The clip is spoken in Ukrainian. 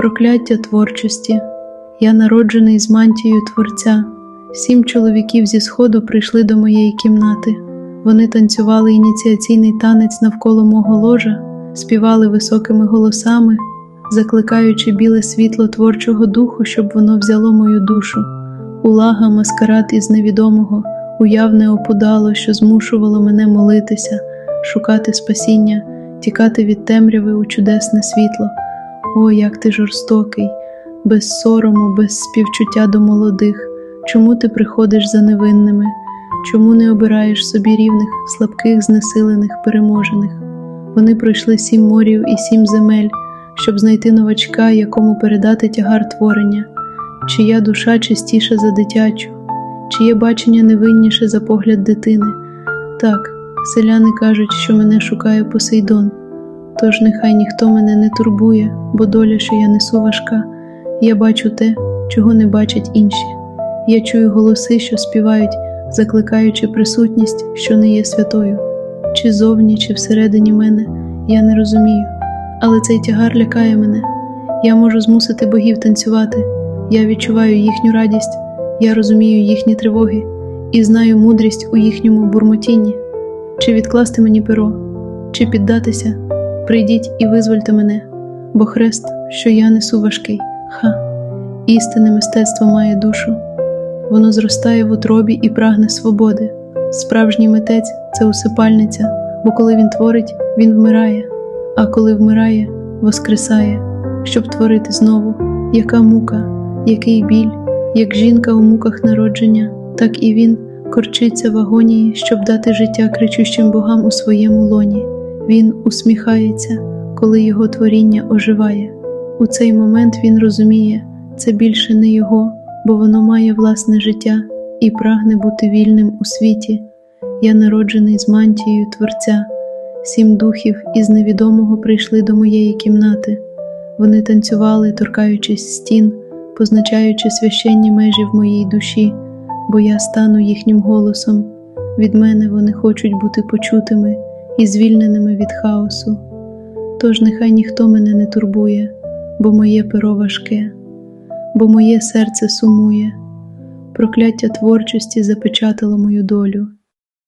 Прокляття творчості. Я народжений з мантією Творця. Сім чоловіків зі сходу прийшли до моєї кімнати. Вони танцювали ініціаційний танець навколо мого ложа, співали високими голосами, закликаючи біле світло творчого духу, щоб воно взяло мою душу. Улага, маскарад із невідомого, уявне опудало, що змушувало мене молитися, шукати спасіння, тікати від темряви у чудесне світло. О, як ти жорстокий, без сорому, без співчуття до молодих. Чому ти приходиш за невинними? Чому не обираєш собі рівних, слабких, знесилених, переможених? Вони пройшли сім морів і сім земель, щоб знайти новачка, якому передати тягар творення, чия душа чистіша за дитячу, чиє бачення невинніше за погляд дитини. Так, селяни кажуть, що мене шукає Посейдон. Тож нехай ніхто мене не турбує, бо доля, що я несу важка, я бачу те, чого не бачать інші. Я чую голоси, що співають, закликаючи присутність, що не є святою, чи зовні, чи всередині мене, я не розумію. Але цей тягар лякає мене. Я можу змусити богів танцювати, я відчуваю їхню радість, я розумію їхні тривоги і знаю мудрість у їхньому бурмотінні. Чи відкласти мені перо, чи піддатися, прийдіть і визвольте мене, бо хрест, що я несу важкий, ха, істинне мистецтво має душу. Воно зростає в утробі і прагне свободи. Справжній митець це усипальниця, бо коли він творить, він вмирає, а коли вмирає, воскресає, щоб творити знову, яка мука, який біль, як жінка у муках народження, так і він корчиться в агонії, щоб дати життя кричущим богам у своєму лоні. Він усміхається, коли його творіння оживає. У цей момент він розуміє, це більше не його бо воно має власне життя і прагне бути вільним у світі. Я народжений з мантією Творця, сім духів із невідомого прийшли до моєї кімнати. Вони танцювали, торкаючись стін, позначаючи священні межі в моїй душі, бо я стану їхнім голосом. Від мене вони хочуть бути почутими і звільненими від хаосу. Тож нехай ніхто мене не турбує, бо моє перо важке бо моє серце сумує, прокляття творчості запечатало мою долю,